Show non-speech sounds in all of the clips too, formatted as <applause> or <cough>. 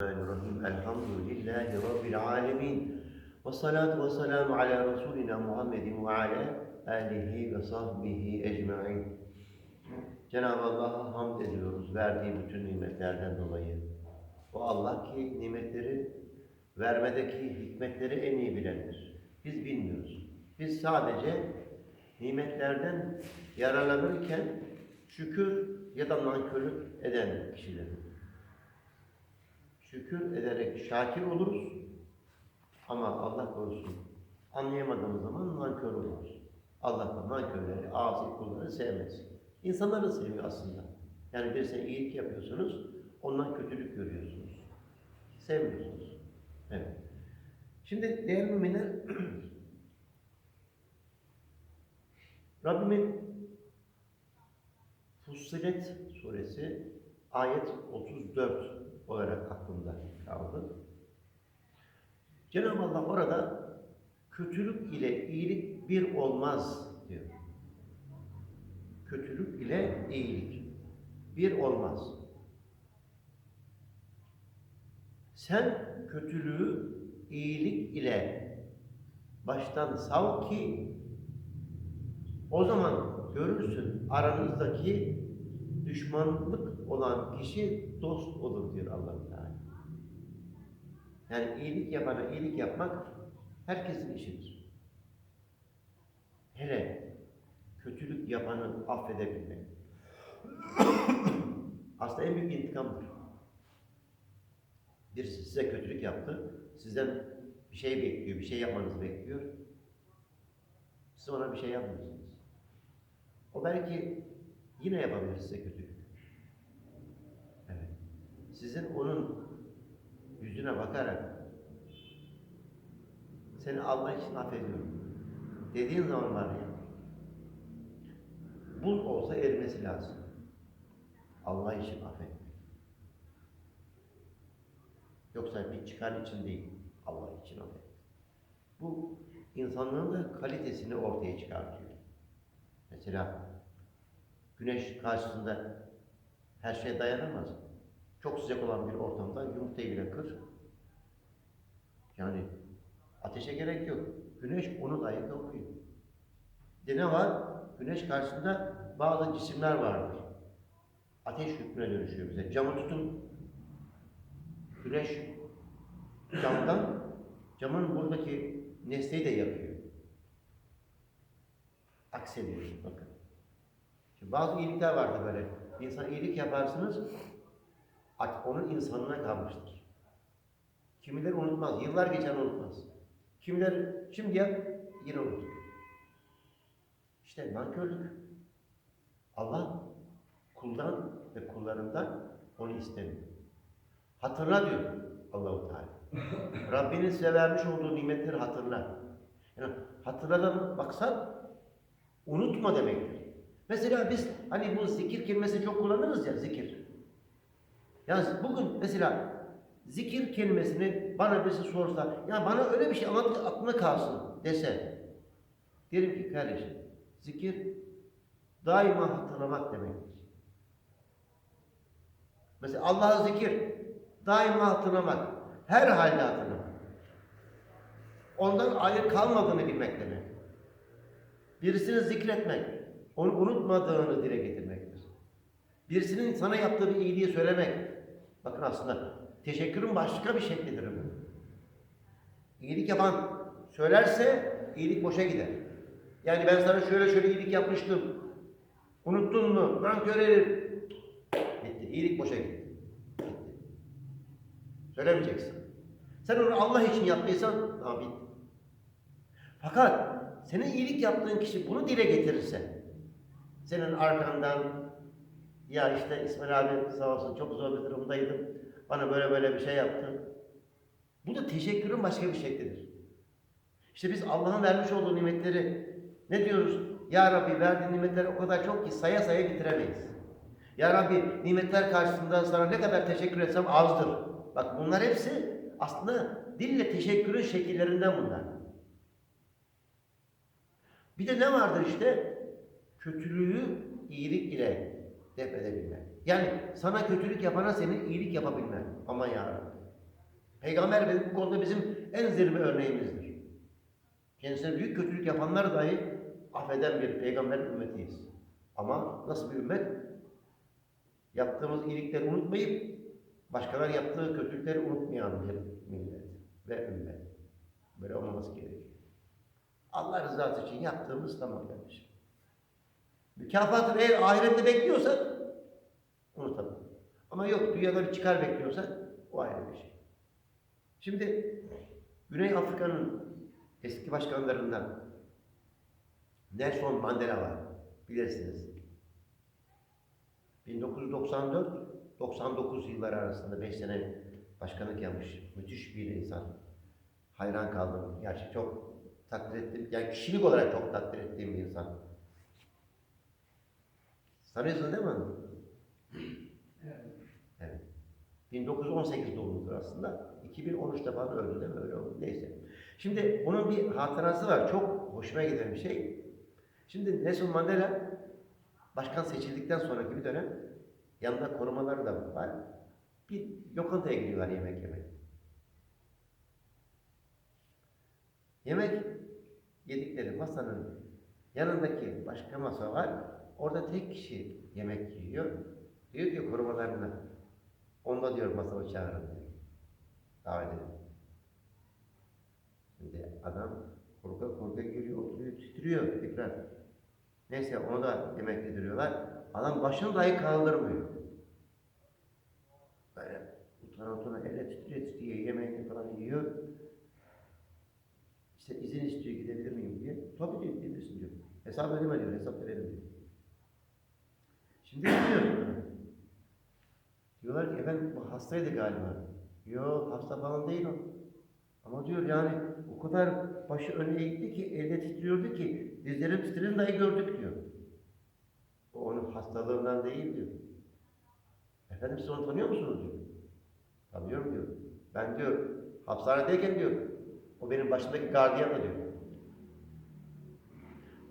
Bismillahirrahmanirrahim. Elhamdülillahi Rabbil alemin. Ve salatu ve selamu ala Resulina Muhammedin ve ala alihi ve sahbihi ecma'in. Cenab-ı Allah'a hamd ediyoruz verdiği bütün nimetlerden dolayı. O Allah ki nimetleri vermedeki hikmetleri en iyi bilendir. Biz bilmiyoruz. Biz sadece nimetlerden yararlanırken şükür ya da nankörlük eden kişileriz şükür ederek şakir oluruz. Ama Allah korusun anlayamadığımız zaman nankör oluruz. Allah da nankörleri, asi kulları sevmez. İnsanları seviyor aslında. Yani birisine iyilik yapıyorsunuz, ondan kötülük görüyorsunuz. Sevmiyorsunuz. Evet. Şimdi değerli müminler, <clears throat> Rabbimin Fussilet suresi ayet 34 olarak aklımda kaldı. Cenab-ı Allah orada kötülük ile iyilik bir olmaz diyor. Kötülük ile iyilik bir olmaz. Sen kötülüğü iyilik ile baştan sav ki o zaman görürsün aranızdaki düşmanlık olan kişi dost olur diyor allah Teala. Yani iyilik yapana iyilik yapmak herkesin işidir. Hele kötülük yapanı affedebilmek. <coughs> Aslında en büyük intikamdır. Birisi size kötülük yaptı, sizden bir şey bekliyor, bir şey yapmanızı bekliyor. Siz ona bir şey yapmıyorsunuz. O belki yine yapabilir size kötülük. Sizin onun yüzüne bakarak seni Allah için affediyorum dediğin zaman var ya buz olsa erimesi lazım. Allah için affetmek. Yoksa bir çıkar için değil, Allah için affetmek. Bu insanlığın da kalitesini ortaya çıkartıyor. Mesela güneş karşısında her şey dayanamaz. Çok sıcak olan bir ortamda yumurtayı bile kır. Yani ateşe gerek yok. Güneş onu dahi. Bir de ne var? Güneş karşısında bazı cisimler vardır. Ateş hükmüne dönüşüyor bize. Camı tutun. Güneş camdan, camın buradaki nesneyi de yakıyor. Aksediyor bakın. Şimdi bazı iyilikler vardır böyle. İnsan iyilik yaparsınız, onun insanına kalmıştır. Kimileri unutmaz, yıllar geçen unutmaz. Kimileri şimdi yap, yine unutur. İşte nankörlük. Allah kuldan ve kullarından onu istemiyor. Hatırla diyor Allahu Teala. <laughs> Rabbinin size vermiş olduğu nimetleri hatırla. Yani hatırladan baksan unutma demektir. Mesela biz hani bu zikir kelimesini çok kullanırız ya zikir. Yani bugün mesela zikir kelimesini bana birisi sorsa ya bana öyle bir şey anlat aklına kalsın dese derim ki kardeşim zikir daima hatırlamak demektir. Mesela Allah'ı zikir daima hatırlamak, her halde hatırlamak. Ondan ayrı kalmadığını bilmek demek. Birisini zikretmek, onu unutmadığını dile getirmektir. Birisinin sana yaptığı bir iyiliği söylemek. Bakın aslında teşekkürün başka bir şeklidir bu. İyilik yapan söylerse iyilik boşa gider. Yani ben sana şöyle şöyle iyilik yapmıştım. Unuttun mu? Nankör herif. Bitti. İyilik boşa gitti. Bitti. Söylemeyeceksin. Sen onu Allah için yaptıysan tamam bitti. Fakat senin iyilik yaptığın kişi bunu dile getirirse senin arkandan ya işte İsmail abi sağ olsun çok zor bir durumdaydım. Bana böyle böyle bir şey yaptı. Bu da teşekkürün başka bir şeklidir. İşte biz Allah'ın vermiş olduğu nimetleri ne diyoruz? Ya Rabbi verdiğin nimetler o kadar çok ki saya saya bitiremeyiz. Ya Rabbi nimetler karşısında sana ne kadar teşekkür etsem azdır. Bak bunlar hepsi aslında dille teşekkürün şekillerinden bunlar. Bir de ne vardır işte? Kötülüğü iyilik ile def edebilmek. Yani sana kötülük yapana senin iyilik yapabilmen. Aman ya Rabbi. Peygamber bu konuda bizim en zirve örneğimizdir. Kendisine büyük kötülük yapanlar dahi affeden bir peygamber ümmetiyiz. Ama nasıl bir ümmet? Yaptığımız iyilikleri unutmayıp başkaları yaptığı kötülükleri unutmayan bir millet ve ümmet. Böyle olmaması gerekiyor. Allah rızası için yaptığımız tamam kardeşim. Mükafatını eğer ahirette bekliyorsan unutalım. Ama yok dünyada bir çıkar bekliyorsan o ayrı bir şey. Şimdi Güney Afrika'nın eski başkanlarından Nelson Mandela var. Bilirsiniz. 1994-99 yılları arasında 5 sene başkanlık yapmış. Müthiş bir insan. Hayran kaldım. Gerçi çok takdir ettim. Yani kişilik olarak çok takdir ettiğim bir insan. Tanıyorsun değil mi onu? Evet. 1918 doğumludur aslında. 2013'te falan öldü değil mi? Öyle oldu. Neyse. Şimdi onun bir hatırası var. Çok hoşuma giden bir şey. Şimdi Nelson Mandela başkan seçildikten sonraki bir dönem yanında korumaları da var. Bir lokantaya gidiyorlar yemek yemek. Yemek yedikleri masanın yanındaki başka masa var. Orada tek kişi yemek yiyor. Diyor ki korumalarına onda diyor masama çağırın diyor. Davet edin. Şimdi adam korka korka giriyor, oturuyor, titriyor tekrar. Neyse onu da yemek yediriyorlar. Adam başını dahi kaldırmıyor. Böyle utana utana elle titriye titriye yemeğini falan yiyor. İşte izin istiyor gidebilir miyim diye. Tabii diyor gidebilirsin diyor. Hesap ödeme diyor, hesap verelim diyor. Şimdi gidiyor. Diyorlar ki efendim bu hastaydı galiba. Yok hasta falan değil o. Ama diyor yani o kadar başı öne eğikti ki elde titriyordu ki dizlerim titrerini dahi gördük diyor. O onun hastalığından değil diyor. Efendim siz onu tanıyor musunuz diyor. Tanıyorum diyor. Ben diyor hapishanedeyken diyor o benim başımdaki gardiyan diyor.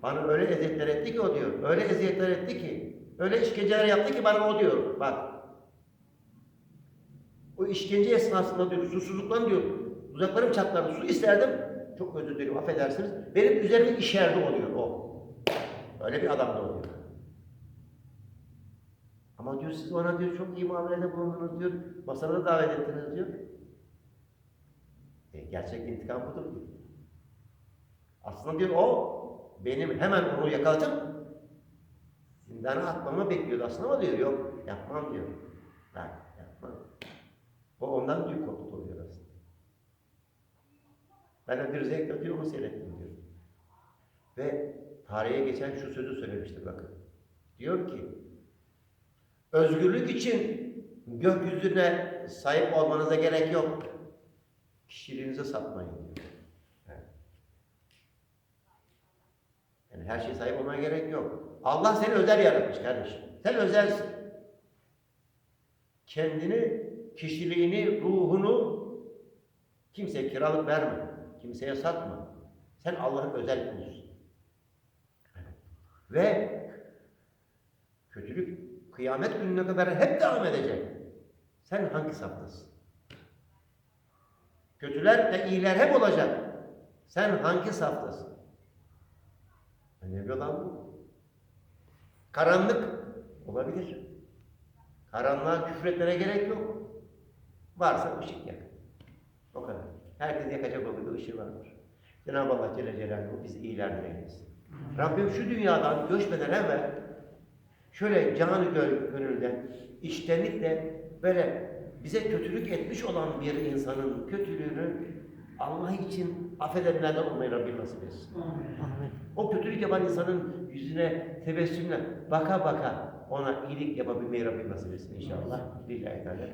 Bana öyle eziyetler etti ki o diyor. Öyle eziyetler etti ki. Öyle işkenceler yaptı ki bana o diyor. Bak. O işkence esnasında diyor susuzluktan diyor. Uzaklarım çatladı. Su isterdim. Çok özür dilerim affedersiniz. Benim üzerime işerdi oluyor o. Öyle bir adam da oluyor. Ama diyor siz ona diyor çok iyi muamelede bulundunuz diyor. Masada davet ettiniz diyor. E, gerçek intikam budur diyor. Aslında diyor o benim hemen onu yakalatıp zindana atmamı bekliyordu aslında ama diyor yok yapmam diyor. Ben yapmam. O ondan büyük korkut oluyor aslında. Ben de bir zevkle diyor onu seyrettim diyor. Ve tarihe geçen şu sözü söylemiştir bakın. Diyor ki özgürlük için gökyüzüne sahip olmanıza gerek yok. Kişiliğinizi satmayın diyor. Evet. Yani her şeye sahip olmaya gerek yok. Allah seni özel yaratmış kardeşim. Sen özelsin. Kendini, kişiliğini, ruhunu kimseye kiralık verme. Kimseye satma. Sen Allah'ın özel kulusun. Ve kötülük kıyamet gününe kadar hep devam edecek. Sen hangi saftasın? Kötüler ve iyiler hep olacak. Sen hangi saftasın? Önemli olan bu. Karanlık olabilir. Karanlığa küfretmene gerek yok. Varsa ışık yak. O kadar. Herkes yakacak olduğu bir ışığı vardır. Cenab-ı Allah Celle Celaluhu bizi iyilerden. Rabbim şu dünyadan göçmeden evvel şöyle canı gö- gönülden, içtenlikle böyle bize kötülük etmiş olan bir insanın kötülüğünü Allah için affedenlerden olmayı Rabbim nasip etsin. O kötülük yapan insanın yüzüne tebessümle baka baka ona iyilik yapabilmeyi Rabbim nasip etsin inşallah. Lillahi Teala.